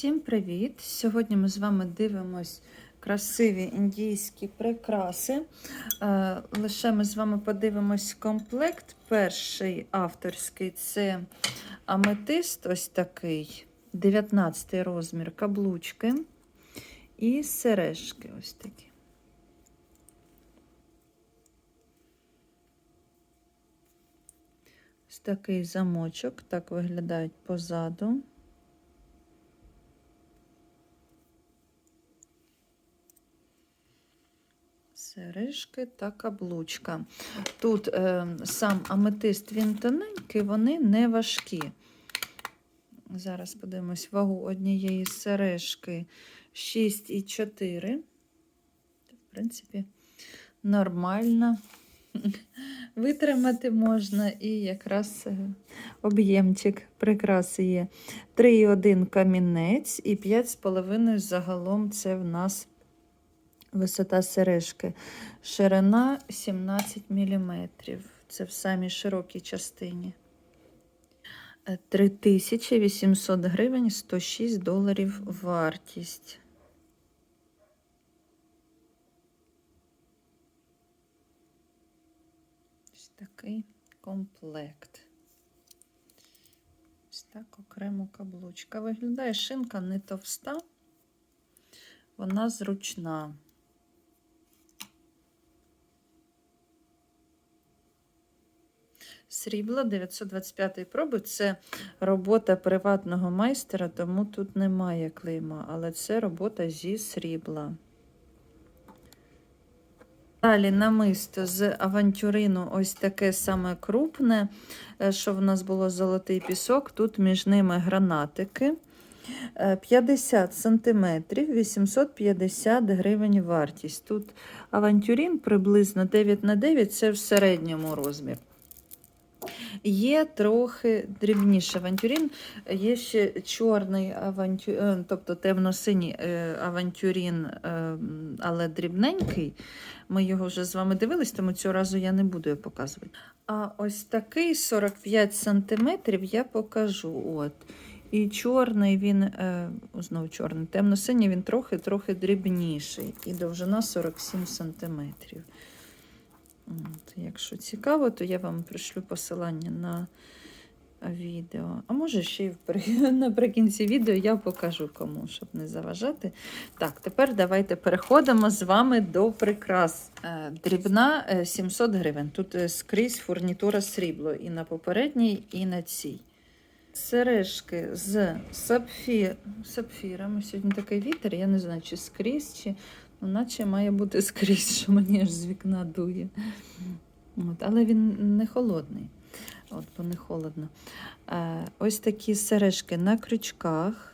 Всім привіт! Сьогодні ми з вами дивимось красиві індійські прикраси. Е, Лише ми з вами подивимось комплект. Перший авторський це аметист, ось такий, 19 розмір, каблучки і сережки ось такі. Ось такий замочок, так виглядають позаду. Сережки та каблучка. Тут е, сам аметист він тоненький, вони не важкі. Зараз подивимось вагу однієї сережки 6,4. В принципі, нормально. Витримати можна і якраз е, об'ємчик прикраси є. 3,1 камінець і 5,5 загалом це в нас висота сережки. Ширина 17 мм. Це в самій широкій частині. Е, 3800 гривень, 106 доларів вартість. Ось такий комплект. Ось так окремо каблучка. Виглядає шинка не товста, вона зручна. Срібло 925 проби це робота приватного майстера, тому тут немає клейма, але це робота зі срібла. Далі намисто з авантюрину ось таке саме крупне, е, що в нас було золотий пісок, тут між ними гранатики. Е, 50 см, 850 гривень вартість. Тут авантюрин приблизно 9 на 9 це в середньому розмір. Є трохи дрібніший авантюрин, є ще чорний авантюрин, тобто темно-синій е, авантюрин, е, але дрібненький. Ми його вже з вами дивились, тому цього разу я не буду його показувати. А ось такий 45 см я покажу. От. І чорний він, е, знову чорний, темно-синій він трохи-трохи дрібніший. І довжина 47 см. От, Якщо цікаво, то я вам пришлю посилання на відео. А може, ще й наприкінці відео я покажу кому, щоб не заважати. Так, тепер давайте переходимо з вами до прикрас. Е, Дрібна е, 700 гривень. Тут е, скрізь фурнітура срібло і на попередній, і на цій. Сережки з сапфір... сапфірами. Сьогодні такий вітер, я не знаю, чи скрізь, чи наче має бути скрізь, що мені аж з вікна дує. От, але він не холодний, От, бо не холодно. Е, ось такі сережки на крючках.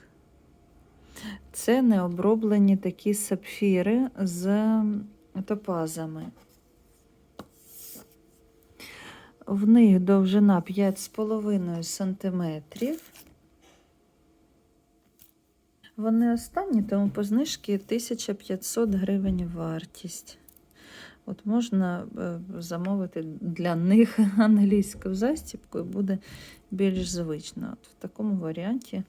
Це необроблені такі сапфіри з топазами. В них довжина 5,5 см. Вони останні, тому по знижці 1500 гривень вартість. От можна е, замовити для них англійську застібку і буде більш звично. От В такому варіанті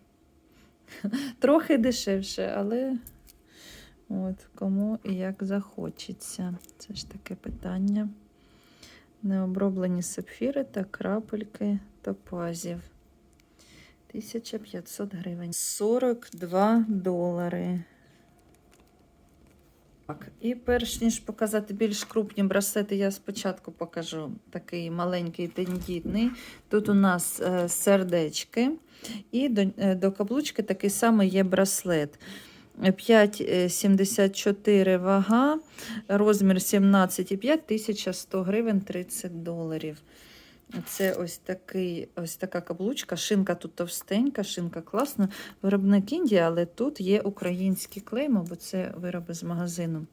трохи дешевше, але от кому і як захочеться. Це ж таке питання. Необроблені сапфіри та крапельки топазів. 1500 гривень. 42 долари. Так, і перш ніж показати більш крупні браслети, я спочатку покажу такий маленький тендітний. Тут у нас е, сердечки, і до, е, до каблучки такий самий є браслет. 5,74 вага, розмір 17,5, 1100 гривень 30 доларів. Це ось такий, ось така каблучка. Шинка тут товстенька, шинка класна. Виробник Індії, але тут є українські клеймо, бо це вироби з магазину.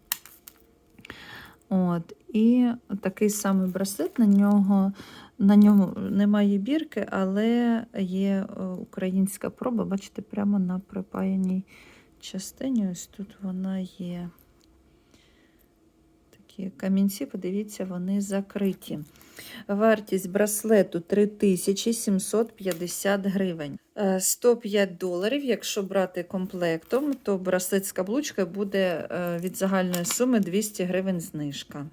От, І такий самий браслет на нього. На ньому немає бірки, але є е, українська проба. Бачите, прямо на припаяній частині. Ось тут вона є. Такі камінці, подивіться, вони закриті. Вартість браслету 3750 гривень. Е, 105 доларів. Якщо брати комплектом, то браслет з каблучкою буде е, від загальної суми 200 гривень знижка.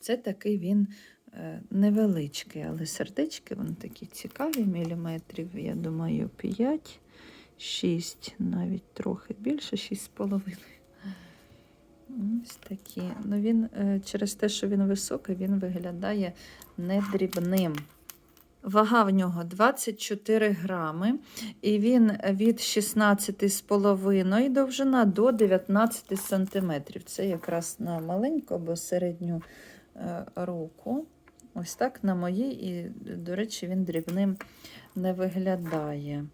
Це такий він е, невеличкий, але сердечки вони такі цікаві, міліметрів, я думаю, 5, 6, навіть трохи більше, 6,5. Ось такі. Ну, він е, через те, що він високий, він виглядає не дрібним. Вага в нього 24 грами, і він від 16,5 довжина до 19 сантиметрів. Це якраз на маленьку або середню е, руку. Ось так на моїй, і, до речі, він дрібним не виглядає.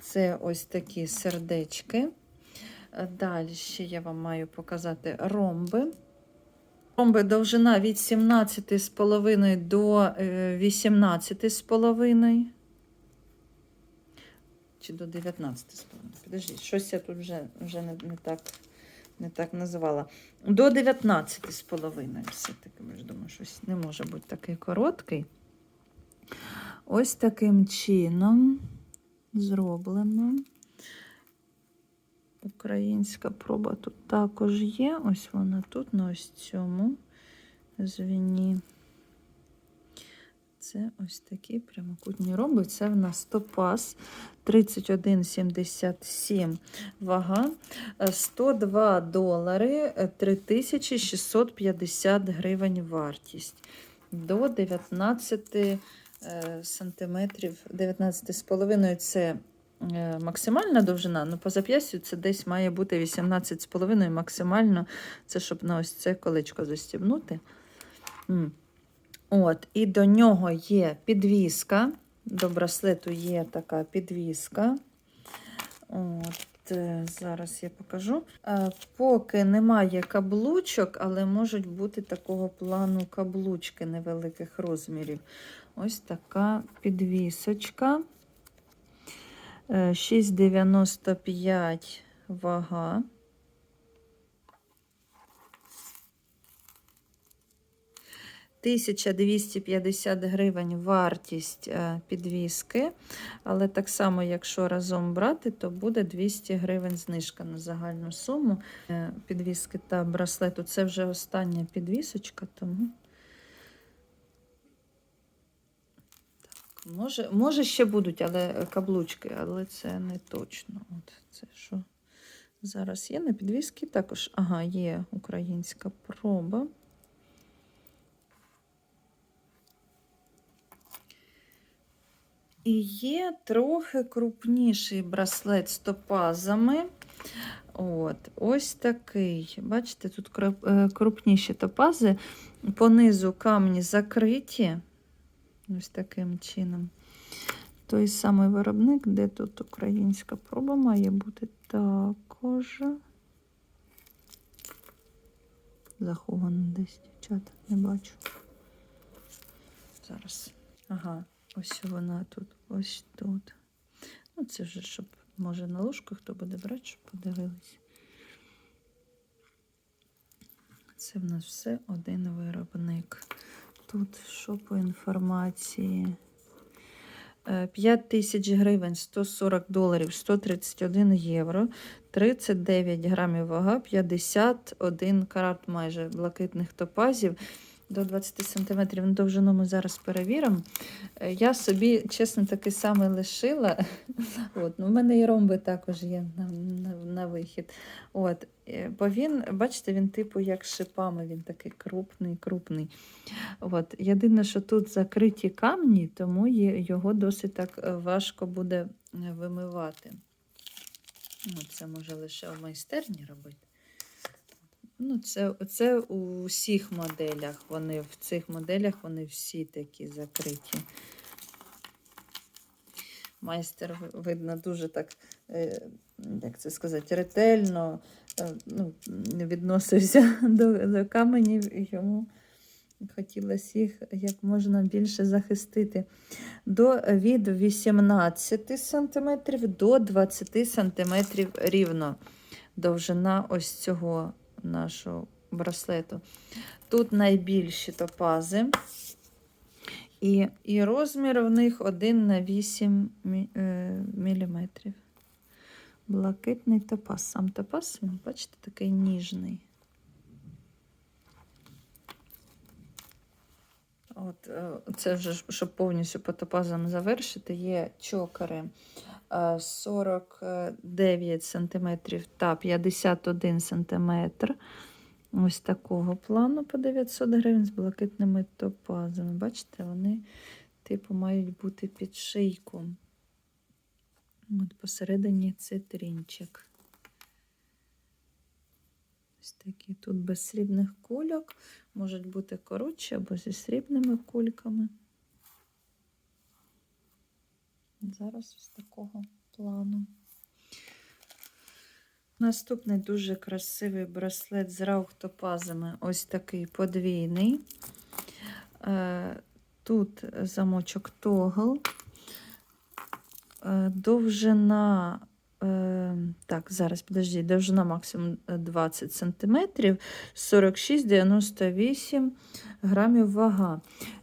Це ось такі сердечки. Далі ще я вам маю показати ромби. Ромби довжина від 17,5 до е, 18,5. Чи до 19,5. Підождіть, щось я тут вже, вже не, не, так, не так називала. До 19,5. Все-таки, я ж думаю, щось не може бути такий короткий. Ось таким чином зроблено. Українська проба тут також є. Ось вона тут, на ось цьому звіні. Це ось такі прямокутні ромби. Це в нас топаз 31,77 вага, е, 102 долари, е, 3650 гривень вартість. До 19 е, сантиметрів, 19,5 це максимальна довжина, ну по зап'ястю це десь має бути 18,5 максимально, це щоб на ось це колечко застібнути. От, і до нього є підвіска. До браслету є така підвіска. От, е, зараз я покажу. Е, Поки немає каблучок, але можуть бути такого плану каблучки невеликих розмірів. Ось така підвісочка. Е, 6,95 вага. Тисяча 250 гривень вартість е, підвіски, але так само, якщо разом брати, то буде 200 гривень знижка на загальну суму е, підвіски та браслету. Це вже остання підвісочка, тому може, може ще будуть, але каблучки, але це не точно. От це що зараз є на підвіски. Також ага, є українська проба. І є трохи крупніший браслет з топазами. От, ось такий. Бачите, тут е, крупніші топази. Понизу камні закриті. Ось таким чином. Той самий виробник, де тут українська проба має бути також. Заховано десь, дівчата, не бачу. Зараз. Ага, ось вона тут, ось тут. Ну, це вже, щоб, може, на ложку хто буде брати, щоб подивилися. Це в нас все один виробник. Тут що по інформації? 5 тисяч гривень, 140 доларів, 131 євро, 39 грамів вага, 51 карат майже блакитних топазів до 20 сантиметрів. Ну, Довжину ми зараз перевіримо. Е, Я собі, чесно, такий самий лишила. От, ну, в мене і ромби також є на, на, на вихід. От, е, бо він, бачите, він типу як шипами, він такий крупний, крупний. От, єдине, що тут закриті камні, тому його досить так е, важко буде вимивати. Ну, це може лише в майстерні робити. Ну, це, це у всіх моделях. Вони в цих моделях вони всі такі закриті. Майстер, видно, дуже так, е, як це сказати, ретельно е, ну, відносився до, до каменів, йому хотілося їх як можна більше захистити. До, від 18 см до 20 см рівно довжина ось цього нашого браслету. Тут найбільші топази. І, і розмір в них 1 на 8 мі, е. Блакитний топаз. Сам топаз, бачите, такий ніжний. От, е, це вже, щоб повністю по топазам завершити, є чокери 49 см та 51 см. Ось такого плану по 900 гривень з блакитними топазами. Бачите, вони, типу, мають бути під шийком. От посередині цитринчик. Ось такі тут без срібних кульок. Можуть бути коротші або зі срібними кульками. Зараз ось такого плану. Наступний дуже красивий браслет з раухтопазами. Ось такий подвійний. Е, Тут замочок тогл. Е, Довжина, е, так, зараз підожди, довжина максимум 20 см, 46-98 грамів вага.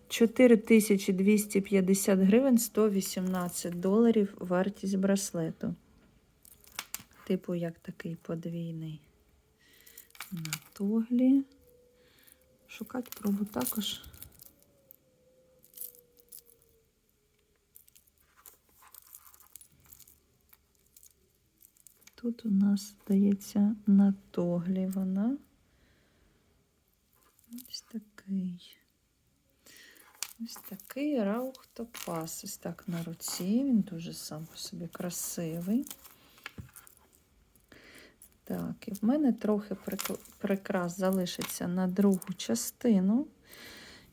4250 гривень, 118 доларів вартість браслету. Типу, як такий подвійний на тоглі. Шукати пробу також. Тут у нас здається на тоглі вона. Ось такий. Ось такий раухтопас. Ось так на руці. Він дуже сам по собі красивий. Так, і в мене трохи прикрас залишиться на другу частину.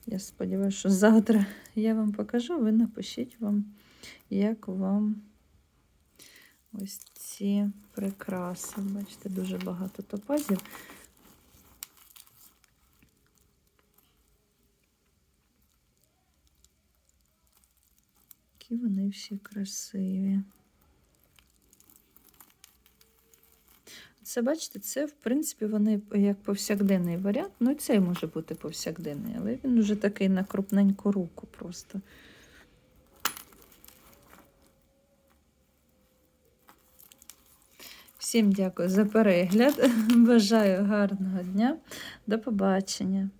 Я сподіваюся, що завтра я вам покажу. Ви напишіть вам, як вам ось ці прикраси. Бачите, дуже багато топазів. Які вони всі красиві. Це, бачите, це, в принципі, вони як повсякденний варіант. Ну, цей може бути повсякденний, але він вже такий на крупненьку руку просто. Всім дякую за перегляд. Бажаю гарного дня. До побачення.